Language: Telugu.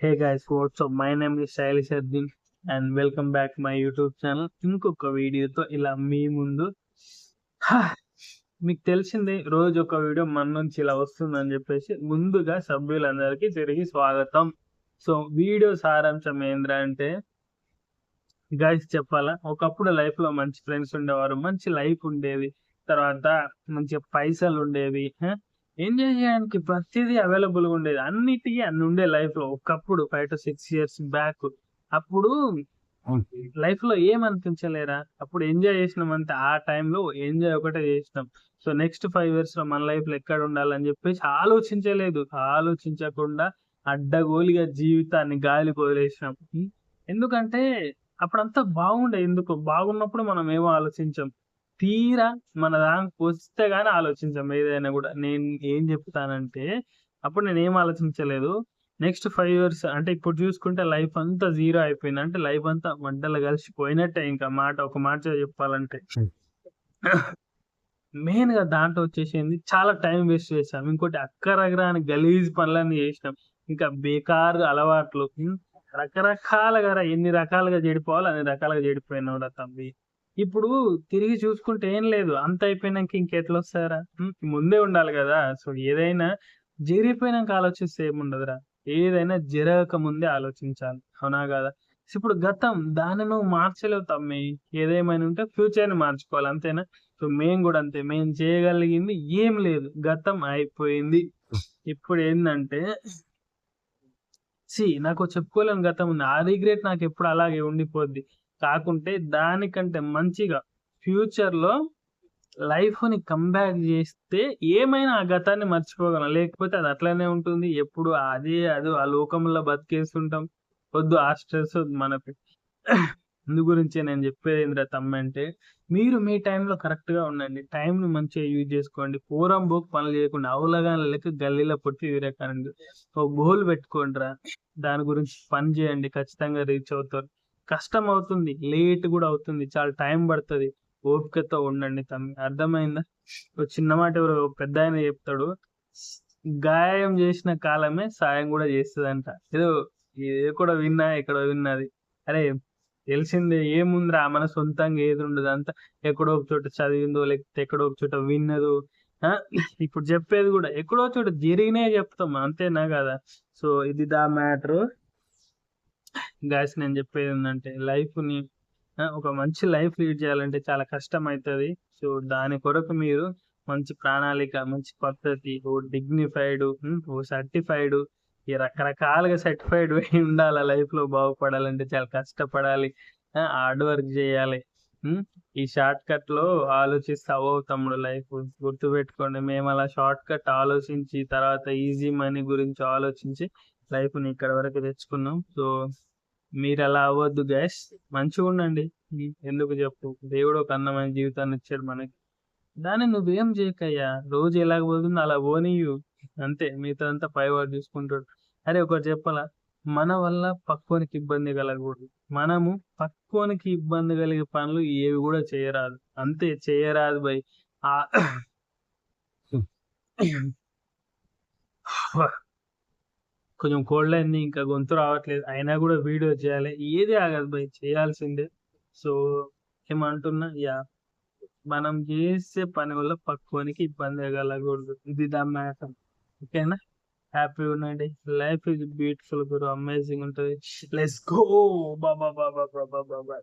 Hey guys what's up my name is Shailish Arjun and welcome back my YouTube channel ఇంకొక వీడియోతో ఇలా మీ ముందు మీకు తెలిసిందే రోజు ఒక వీడియో మన నుంచి ఇలా వస్తుందని చెప్పేసి ముందుగా సభ్యులందరికీ తిరిగి స్వాగతం. సో వీడియో సారాంశం ఏంద్రా అంటే గైస్ చెప్పాలా? ఒకప్పుడు లైఫ్లో మంచి ఫ్రెండ్స్ ఉండేవారు మంచి లైఫ్ ఉండేది. తర్వాత మంచి పైసలు ఉండేవి ఎంజాయ్ చేయడానికి ప్రతిదీ అవైలబుల్గా ఉండేది. అన్నిటికీ అన్ని ఉండే లైఫ్లో. ఒకప్పుడు five to six years back అప్పుడు లైఫ్లో ఏం అనిపించలేరా అప్పుడు ఎంజాయ్ చేసినాం అంతే. ఆ టైంలో ఎంజాయ్ ఒకటే చేసినాం. సో నెక్స్ట్ ఫైవ్ ఇయర్స్లో మన లైఫ్లో ఎక్కడ ఉండాలని చెప్పేసి ఆలోచించలేదు. ఆలోచించకుండా అడ్డగోలిగా జీవితాన్ని గాలి వదిలేసినాం? ఎందుకంటే అప్పుడంతా బాగుండే. ఎందుకు? బాగున్నప్పుడు మనం ఏమో ఆలోచించాం. తీరా మన దానికి వస్తే గానీ ఆలోచించాం. ఏదైనా కూడా నేను ఏం చెప్తానంటే అప్పుడు నేను ఏం ఆలోచించలేదు. నెక్స్ట్ ఫైవ్ ఇయర్స్ అంటే ఇప్పుడు చూసుకుంటే లైఫ్ అంతా జీరో అయిపోయింది. అంటే లైఫ్ అంతా మంటలు కలిసిపోయినట్టే ఇంకా మాట ఒక మాట చెప్పాలంటే. మెయిన్గా దాంట్లో వచ్చేసింది చాలా టైం వేస్ట్ చేసాం ఇంకోటి అక్కరగరాని గలీజ్ పనులన్నీ చేసినాం. ఇంకా బేకార్ అలవాట్లు? రకరకాలుగా ఎన్ని రకాలుగా చెడిపోవాలి అన్ని రకాలుగా చెడిపోయినావు రా తమ్మి. ఇప్పుడు తిరిగి చూసుకుంటే ఏం లేదు. అంత అయిపోయినాక ఇంకెట్లా వస్తారా? ముందే ఉండాలి కదా. సో ఏదైనా జరిగిపోయినాక ఆలోచిస్తే ఏముండదురా? ఏదైనా జరగక ముందే ఆలోచించాలి. అవునా కదా? ఇప్పుడు గతం దాన్ని నువ్వు మార్చలేవు తమ్మి. ఏదేమైనా ఉంటే ఫ్యూచర్ని మార్చుకోవాలి. అంతేనా? సో మేము కూడా అంతే. మేము చేయగలిగింది ఏం లేదు. గతం అయిపోయింది. ఇప్పుడు ఏంటంటే సి నాకు చెప్పుకోలేని గతం ఉంది. ఆ రిగ్రెట్ నాకు ఎప్పుడు అలాగే ఉండిపోద్ది. కాకుంటే దానికంటే మంచిగా ఫ్యూచర్లో లైఫ్ని కంబ్యాక్ చేస్తే ఏమైనా ఆ గతాన్ని మర్చిపోగలం. లేకపోతే అది అట్లనే ఉంటుంది. ఎప్పుడు అదే అదో ఆ లోకంలో బతికేస్తుంటాం. వద్దు ఆ స్ట్రెస్ వద్దు మనకి. అందు గురించి నేను చెప్పేది ఏంద్రా తమ్మ అంటే మీరు మీ టైంలో కరెక్ట్గా ఉండండి. టైంని మంచిగా యూజ్ చేసుకోండి. పూరం బోక్ పనులు చేయకుండా అవలగా లెక్క గల్లీలో పొట్టి వీరకండి ఒక గోల్ పెట్టుకోండిరా. దాని గురించి పని చేయండి. ఖచ్చితంగా రీచ్ అవుతారు. కష్టం అవుతుంది లేట్ కూడా అవుతుంది చాలా టైం పడుతుంది. ఓపికతో ఉండండి తమ్మి. అర్థమైందా? ఒక చిన్న మాట ఎవరు పెద్ద ఆయన చెప్తాడు. గాయం చేసిన కాలమే సాయం కూడా చేస్తుందంట. ఏదో ఏ కూడా విన్నా ఇక్కడ విన్నది. అరే తెలిసిందే ఏముందిరా మన సొంతంగా ఏది ఉండదు. అంతా ఎక్కడో ఒక చోట చదివిందో లేకపోతే ఎక్కడో ఒక చోట విన్నదో ఆ, ఇప్పుడు చెప్పేది కూడా ఎక్కడో చోట జరిగినే చెప్తాం. అంతేనా కదా? సో ఇది దా మ్యాటర్. గాయస్ నేను చెప్పేది ఏంటంటే లైఫ్ని ఒక మంచి లైఫ్ లీడ్ చేయాలంటే చాలా కష్టం అవుతుంది సో దాని కొరకు మీరు మంచి ప్రణాళిక మంచి పద్ధతి ఓ డిగ్నిఫైడ్ ఓ సర్టిఫైడ్ ఈ రకరకాలుగా సర్టిఫైడ్ అయి ఉండాలి. లైఫ్లో బాగుపడాలంటే చాలా కష్టపడాలి. హార్డ్ వర్క్ చేయాలి. ఈ షార్ట్ కట్లో ఆలోచిస్తావో తమ్ముడు లైఫ్ గుర్తు పెట్టుకోండి మేము అలా షార్ట్ కట్ ఆలోచించి తర్వాత ఈజీ మనీ గురించి ఆలోచించి లైఫ్ని ఇక్కడ వరకు తెచ్చుకున్నాం. సో మీరు అలా అవ్వద్దు గ్యాస్ మంచిగా ఉండండి. ఎందుకు చెప్పు? దేవుడు ఒక అందమైన జీవితాన్ని ఇచ్చాడు మనకి. దాన్ని నువ్వేం చేయకయ్యా? రోజు ఎలాగ పోతుందో అలా పోనీయు. అంతే మిగతా అంతా పైవాడు చూసుకుంటాడు అరే ఒకటి చెప్పాలా? మన వల్ల పక్కోనికి ఇబ్బంది కలగకూడదు. మనము పక్కోనికి ఇబ్బంది కలిగే పనులు ఏవి కూడా చేయరాదు. అంతే చేయరాదు బై. ఆ కొంచెం కోల్డ్ అయింది ఇంకా గొంతు రావట్లేదు. అయినా కూడా వీడియో చేయాలి. ఏది ఆగదు బై చేయాల్సిందే. సో ఏమంటున్నా యా. మనం చేసే పని వల్ల పక్కోనికి ఇబ్బంది కలగకూడదు ఇది ద మ్యాటర్. ఓకేనా? హ్యాపీ ఉండండి లైఫ్ ఇస్ బ్యూటిఫుల్ గురు అమేజింగ్ ఉంటుంది. లెట్స్ గో బాబా బాబా బాబా బాబా